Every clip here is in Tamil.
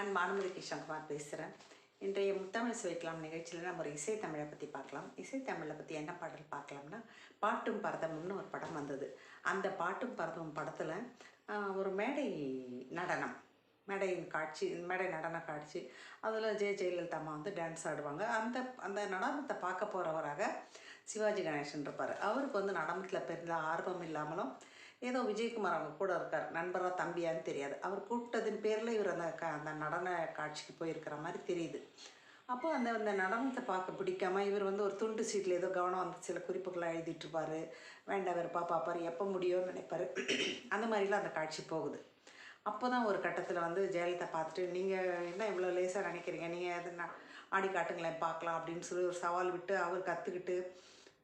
நான் பானுமதி கிஷன்குமார் பேசுகிறேன் இன்றைய முத்தமிழ் சுவைக்கலாம் நிகழ்ச்சியில் நம்ம ஒரு இசை தமிழை பற்றி பார்க்கலாம். இசை தமிழை பற்றி என்ன பாடல் பார்க்கலாம்னா பாட்டும் பரதமும்னு ஒரு படம் வந்தது. அந்த பாட்டும் பரதமும் படத்தில் ஒரு மேடை நடனம் மேடையின் காட்சி மேடை நடன காட்சி. அதில் ஜெய ஜெயலலிதா அம்மா வந்து டான்ஸ் ஆடுவாங்க. அந்த அந்த நடனத்தை பார்க்க போகிறவராக சிவாஜி கணேசன் இருப்பார். அவருக்கு வந்து நடனத்தில் பெரிய ஆர்வம் இல்லாமலும் ஏதோ விஜயகுமார் அவங்க கூட இருக்கார். நண்பரா தம்பியான்னு தெரியாது. அவர் கூப்பிட்டதின் பேரில் இவர் அந்த க அந்த நடன காட்சிக்கு போயிருக்கிற மாதிரி தெரியுது. அப்போ அந்த அந்த நடனத்தை பார்க்க பிடிக்காம இவர் வந்து ஒரு துண்டு சீட்டில் ஏதோ கவனம் வந்து சில குறிப்புகளை எழுதிட்டுருப்பார் வேண்டாம் வெறுப்பா பார்ப்பார் எப்போ முடியும்னு நினைப்பாரு. அந்த மாதிரிலாம் அந்த காட்சி போகுது. அப்போ தான் ஒரு கட்டத்தில் வந்து ஜெயலலிதா பார்த்துட்டு நீங்கள் என்ன இவ்வளோ லேசாக நினைக்கிறீங்க? நீங்கள் எதுனா ஆடி காட்டுங்களேன் பார்க்கலாம் அப்படின்னு சொல்லி ஒரு சவால் விட்டு அவர் கற்றுக்கிட்டு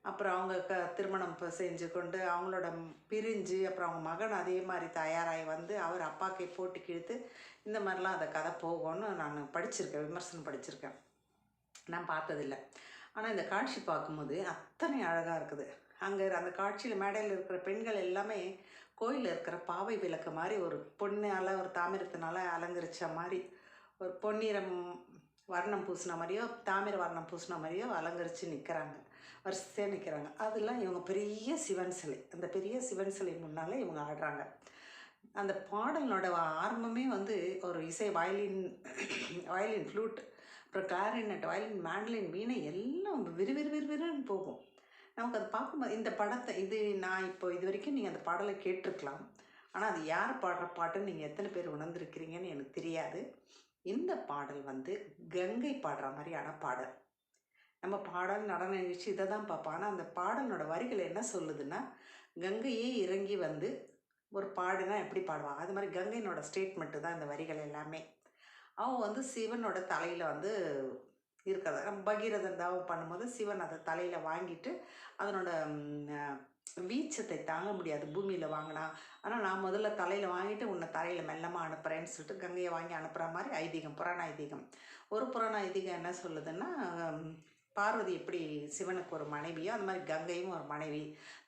அப்புறம் அவங்க க திருமணம் இப்போ செஞ்சு கொண்டு அவங்களோட பிரிஞ்சு அப்புறம் அவங்க மகன் அதே மாதிரி தயாராகி வந்து அவர் அப்பாக்கை போட்டு கிழித்து இந்த மாதிரிலாம் அந்த கதை போகும்னு நான் படிச்சிருக்கேன் விமர்சனம் படிச்சிருக்கேன். நான் பார்த்ததில்ல. ஆனால் இந்த காட்சி பார்க்கும்போது அத்தனை அழகாக இருக்குது. அங்கே அந்த காட்சியில் மேடையில் இருக்கிற பெண்கள் எல்லாமே கோயிலில் இருக்கிற பாவை விளக்கு மாதிரி ஒரு பொண்ணால் ஒரு தாமிரத்தினால அலங்கரித்த மாதிரி ஒரு பொன்னிறம் வர்ணம் பூசின மாதிரியோ தாமிர வர்ணம் பூசின மாதிரியோ அலங்கரித்து நிற்கிறாங்க வரிசையாக நிற்கிறாங்க அதெல்லாம் இவங்க பெரிய சிவன் சிலை. அந்த பெரிய சிவன் சிலை முன்னால் இவங்க ஆடுறாங்க. அந்த பாடலோட ஆரம்பமே வந்து ஒரு இசை வயலின் வயலின் ஃப்ளூட் அப்புறம் கிளாரினட் வயலின் மேண்ட்லின் வீணை எல்லாம் விறுவிறு விறுவிறுன்னு போகும். நமக்கு அது பார்க்கும்போது இந்த படத்தை இது நான் இப்போ இது வரைக்கும் நீங்கள் அந்த பாடலை கேட்டிருக்கலாம். ஆனால் அது யார் பாடுற பாட்டுன்னு நீங்கள் எத்தனை பேர் உணர்ந்திருக்கிறீங்கன்னு எனக்கு தெரியாது. இந்த பாடல் வந்து கங்கை பாடுற மாதிரியான பாடல். நம்ம பாடல் நடன நிகழ்ச்சி இதை தான் பார்ப்போம். ஆனால் அந்த பாடலோட வரிகள் என்ன சொல்லுதுன்னா கங்கையே இறங்கி வந்து ஒரு பாடுனா எப்படி பாடுவான் அது மாதிரி கங்கையினோட ஸ்டேட்மெண்ட்டு தான் இந்த வரிகள் எல்லாமே. அவன் வந்து சிவனோட தலையில் வந்து இருக்கிறத நம்ம பகீரதன் தாவம் பண்ணும்போது சிவன் அதை தலையில் வாங்கிட்டு அதனோட வீச்சத்தை தாங்க முடியாது. பூமியில் வாங்கினா. ஆனால் நான் முதல்ல தலையில் வாங்கிட்டு உன்னை தலையில் மெல்லமாக அனுப்புகிறேன்னு சொல்லிட்டு கங்கையை வாங்கி அனுப்புகிற மாதிரி ஐதீகம் புராண ஐதீகம். ஒரு புராண ஐதீகம் என்ன சொல்லுதுன்னா பார்வதி எப்படி சிவனுக்கு ஒரு மனைவியோ அந்த மாதிரி கங்கையும் ஒரு மனைவி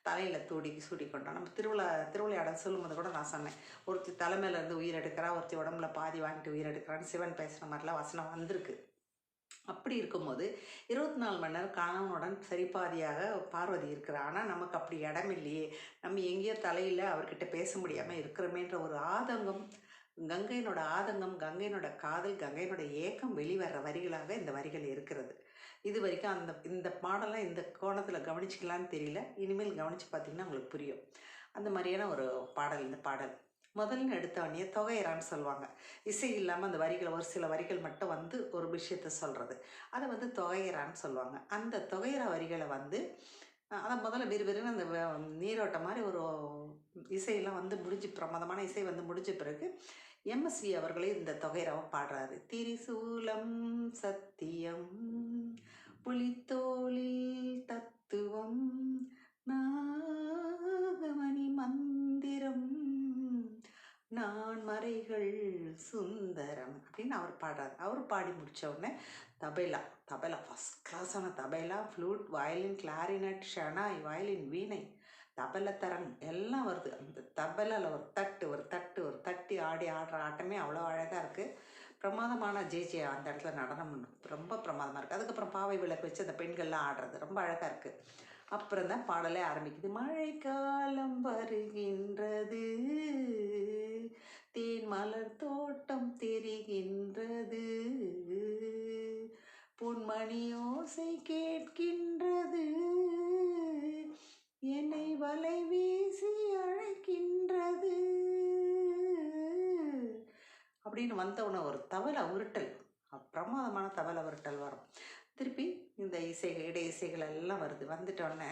தலையில் தூடி சூடி கொண்டோம் நம்ம திருவிழா திருவிளையாடல் சொல்லும்போது கூட நான் சொன்னேன். ஒருத்தி தலைமையிலேருந்து உயிர் எடுக்கிறா ஒருத்தி உடம்புல பாதி வாங்கிட்டு உயிர் எடுக்கிறான்னு சிவன் பேசுகிற மாதிரிலாம் வசனம் வந்திருக்கு. அப்படி இருக்கும்போது இருபத்தி நாலு மணி நேரம் கணவனுடன் சரிபாதியாக பார்வதி இருக்கிறார் ஆனால் நமக்கு அப்படி இடம் இல்லையே. நம்ம எங்கேயோ தலையில் அவர்கிட்ட பேச முடியாமல் இருக்கிறோமேன்ற ஒரு ஆதங்கம் கங்கையினோட ஆதங்கம் கங்கையினோட காதல் கங்கையினோட ஏக்கம் வெளிவர வரிகளாக இந்த வரிகள் இருக்கிறது. இது வரைக்கும் அந்த இந்த பாடலாம் இந்த கோணத்தில் கவனிச்சிக்கலான்னு தெரியல. இனிமேல் கவனித்து பார்த்திங்கன்னா உங்களுக்கு புரியும். அந்த மாதிரியான ஒரு பாடல் இந்த பாடல். முதல்ல எடுத்தவொடனே தொகையறான்னு சொல்லுவாங்க. இசை இல்லாமல் அந்த வரிகள் ஒரு சில வரிகள் மட்டும் வந்து ஒரு விஷயத்த சொல்கிறது அதை வந்து தொகையறான்னு சொல்லுவாங்க. அந்த தொகையற வரிகளை வந்து அதை முதல்ல விறுவிறுன்னு அந்த நீரோட்டம் மாதிரி ஒரு இசையெல்லாம் வந்து முடிஞ்சு பிரமாதமான இசை வந்து முடிஞ்ச பிறகு எம்எஸ்வி அவர்களே இந்த தொகையராவை பாடுறாரு. திரிசூலம் சத்தியம் புலித்தோழி நான் சுந்தரம் அப்படின்னு அவர் பாடுறாரு. அவர் பாடி முடிச்ச உடனே தபைலா தபேலா ஃபஸ்ட் கிளாஸான தபைலா flute violin clarinet Shenoy violin வீணை தபலத்தரம் எல்லாம் வருது. அந்த தபலில் ஒரு தட்டு ஒரு தட்டு ஒரு தட்டி ஆடி ஆடுற ஆட்டமே அவ்வளோ அழகாக இருக்குது பிரமாதமான ஜேஜே அந்த இடத்துல நடனம் ரொம்ப பிரமாதமாக இருக்குது அதுக்கப்புறம் பாவை விளக்கு வச்சு அந்த பெண்கள்லாம் ஆடுறது ரொம்ப அழகாக இருக்குது அப்புறம் தான் பாடலே ஆரம்பிக்குது. மழைக்காலம் வருகின்றது. தேன் மலர் தோட்டம் தெரிகின்றது. பொன்மணி ஓசை கேட்கின்றது. என்னை வலை வீசி அழைக்கின்றது. அப்படின்னு வந்தவுடனே ஒரு தவளை உருட்டல். பிரமாதமான தவளை உருட்டல் வரும். திருப்பி இந்த இசைகள் இடை இசைகள் எல்லாம் வருது. வந்துட்டோடனே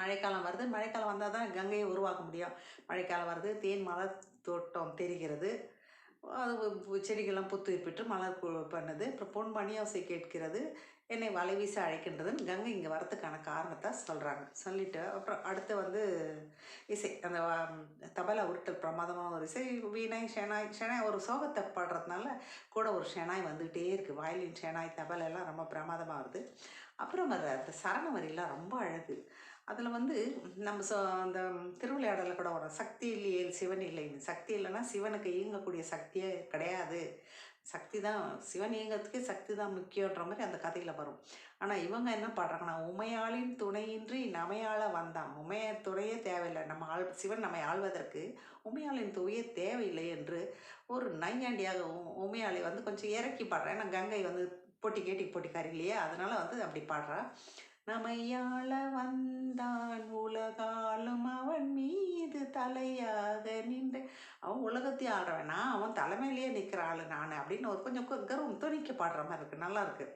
மழைக்காலம் வருது. மழைக்காலம் வந்தால் தான் கங்கையை உருவாக்க முடியும். மழைக்காலம் வருது. தேன் மலர் தோட்டம் தெரிகிறது. அது செடிகள்லாம் புத்துயிர் பெற்று மலர் பண்ணுது. அப்புறம் பொன் மணியோசை கேட்கிறது. என்னை வலை வீச அழைக்கின்றதுன்னு கங்கை இங்கே வரதுக்கான காரணத்தை சொல்கிறாங்க சொல்லிட்டு அப்புறம் அடுத்து வந்து இசை. அந்த தபலை உருட்டல் பிரமாதமான ஒரு இசை. வீணாய் ஷெனாய் ஷெனாய் ஒரு சோகத்தை பாடுறதுனால கூட ஒரு ஷெனாய் வந்துகிட்டே இருக்குது வயலின் ஷெனாய் தபலை எல்லாம் ரொம்ப பிரமாதமாக வருது. அப்புறம் வர்ற அந்த சரண வரிலாம் ரொம்ப அழகு. அதில் வந்து நம்ம சொ அந்த திருவிளையாடலில் கூட வரும். சக்தி இல்லையே சிவன் இல்லைன்னு சக்தி இல்லைன்னா சிவனுக்கு இயங்கக்கூடிய சக்தியே கிடையாது. சக்தி தான் சிவன் இயங்கிறதுக்கே சக்தி தான் முக்கியன்ற மாதிரி அந்த கதையில் வரும். ஆனால் இவங்க என்ன பாடுறாங்கன்னா உமையாளின் துணையின்றி நமையாள வந்தான். உமைய துணையே தேவையில்லை. நம்ம ஆள் சிவன் நம்மை ஆள்வதற்கு உமையாளின் துணையே தேவையில்லை என்று ஒரு நையாண்டியாக உமையாளி வந்து கொஞ்சம் இறக்கி பாடுறேன் ஏன்னா கங்கை வந்து போட்டி கேட்டி பொட்டிக்காரி இல்லையா? அதனால் வந்து அப்படி பாடுறா. நமையாள வந்தான் உலகாலும் அவன் மீது தலையாக நின்று அவன் உலகத்தையும் ஆடுறவனா அவன் தலைமையிலேயே நிற்கிற ஆள் நான் அப்படின்னு ஒரு கொஞ்சம் கர்வம் துணிக்க பாடுற மாதிரி இருக்கு. நல்லா இருக்கு.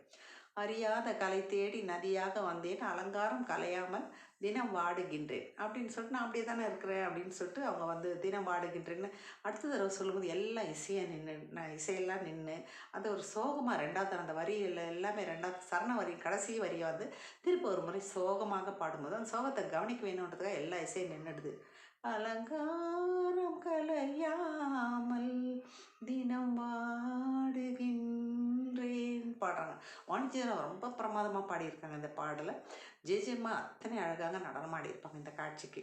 அறியாத கலை தேடி நதியாக வந்தேன். அலங்காரம் கலையாமல் தினம் வாடுகின்றேன். அப்படின்னு சொல்லிட்டு நான் அப்படியே தானே இருக்கிறேன் அப்படின்னு சொல்லிட்டு அவங்க வந்து தினம் வாடுகின்றேன்னு அடுத்த தடவை சொல்லும்போது எல்லாம் இசையாக நின்று நான் இசையெல்லாம் நின்று அது ஒரு சோகமாக ரெண்டாவது அந்த வரியில் எல்லாமே ரெண்டாவது சரண வரி கடைசி வரியை வந்து திருப்பி ஒரு முறை சோகமாக பாடும்போது அந்த சோகத்தை கவனிக்க வேணுன்றதுக்காக எல்லா இசையும் நின்றுடுது அலங்காரம் கலையாமல் தினம் வாடுகின்றேன். பாடுறாங்க வாணிஜ்யராவ் ரொம்ப பிரமாதமாக பாடியிருக்காங்க இந்த பாடலை. ஜெஜெம்மா அத்தனை அழகாக நடனம் ஆடியிருப்பாங்க இந்த காட்சிக்கு.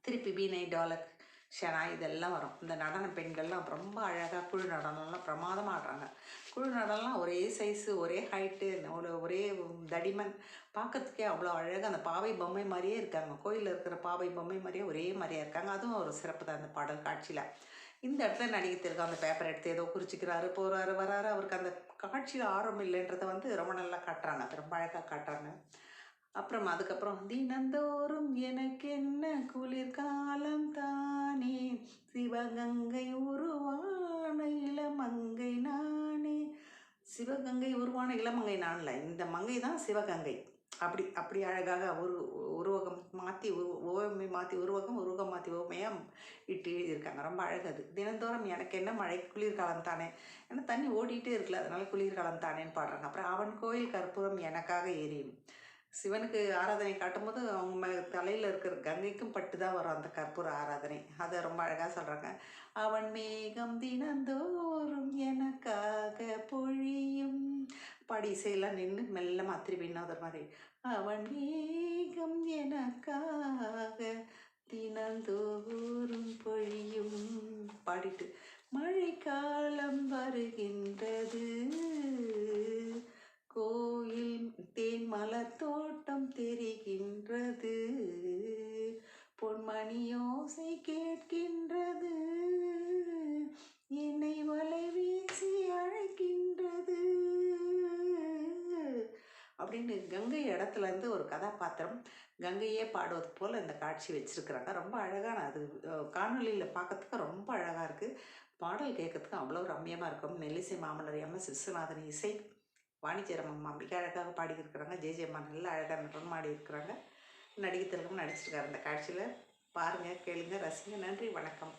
திருப்பி வீணை டாலக் ஷனா இதெல்லாம் வரும். இந்த நடன பெண்கள்லாம் ரொம்ப அழகாக குழு நடனம்லாம் பிரமாதமாக ஆடுறாங்க. குழு நடனம்லாம் ஒரே சைஸு ஒரே ஹைட்டு ஒரு ஒரே தடிமன் பார்க்கறதுக்கே அவ்வளோ அழகாக அந்த பாவை பொம்மை மாதிரியே இருக்காங்க. கோயிலில் இருக்கிற பாவை பொம்மை மாதிரியே ஒரே மாதிரியே இருக்காங்க. அதுவும் ஒரு சிறப்பு தான் இந்த பாடல் காட்சியில். இந்த இடத்துல நடிகை திருக்க அந்த பேப்பர் எடுத்து ஏதோ குறிச்சிக்கிறாரு போகிறாரு வராரு. அவருக்கு அந்த காட்சியில் ஆர்வம் இல்லைன்றதை வந்து ரொம்ப நல்லா காட்டுறாங்க. அது ரொம்ப அழகாக காட்டுறாங்க. அப்புறம் அதுக்கப்புறம் தினந்தோறும் எனக்கு என்ன குளிர்காலம் தான் சிவகங்கை உருவான இளமங்கை நானே. சிவகங்கை உருவான இளமங்கை நான்ல இந்த மங்கை தான் சிவகங்கை. அப்படி அப்படி அழகாக உரு உருவகம் மாற்றி உரு ஓமை மாற்றி உருவகம் உருவகம் மாற்றி ஓமையாக இட்டு எழுதியிருக்காங்க. ரொம்ப அழகது தினந்தோறும் எனக்கு என்ன மழை குளிர்காலம் தானே? ஏன்னா தண்ணி ஓடிட்டே இருக்குல்ல அதனால குளிர்காலம் தானேன்னு பாடுறாங்க. அப்புறம் அவன் கோயில் கற்பூரம் எனக்காக எரியும் சிவனுக்கு ஆராதனை காட்டும்போது அவங்க தலையில் இருக்கிற கங்கைக்கும் பட்டு தான் வரும் அந்த கற்பூர ஆராதனை. அதை ரொம்ப அழகாக சொல்கிறாங்க அவன் மேகம் தினந்தோறும் எனக்காக பொழியும். பாடி இசையெல்லாம் நின்று மெல்லமாக திருப்பி இன்னொரு மாதிரி. அவன் மேகம் எனக்காக தினந்தோறும் பொழியும். பாடிட்டு. மழைக்காலம் வருகின்றது. கோயில் தேன் மலர் தோட்டம் தெரிகின்றது. பொன்மணியோசை கேட்கின்றது. என்னை வலை வீசி அழைக்கின்றது. அப்படின்னு கங்கை இடத்துல இருந்து ஒரு கதாபாத்திரம் கங்கையே பாடுவது போல் இந்த காட்சி வச்சுருக்குறாங்க. ரொம்ப அழகான அது காணொலியில் பார்க்கறதுக்கு ரொம்ப அழகாக இருக்குது பாடல் கேட்கறதுக்கு அவ்வளோ ரம்மியமாக இருக்கும். மெல்லிசை மாமன்னர் எம் எஸ் விஸ்வநாதன் இசை வாணிச்சேரம் அம்மா மிக அழகாக பாடியிருக்கிறாங்க. ஜே ஜே அம்மா நல்ல அழகாக நடனம் ஆடி இருக்கிறாங்க நடிகை திலகம் நடிச்சிருக்காரு அந்த காட்சியில். பாருங்கள் கேளுங்க ரசிங்க. நன்றி வணக்கம்.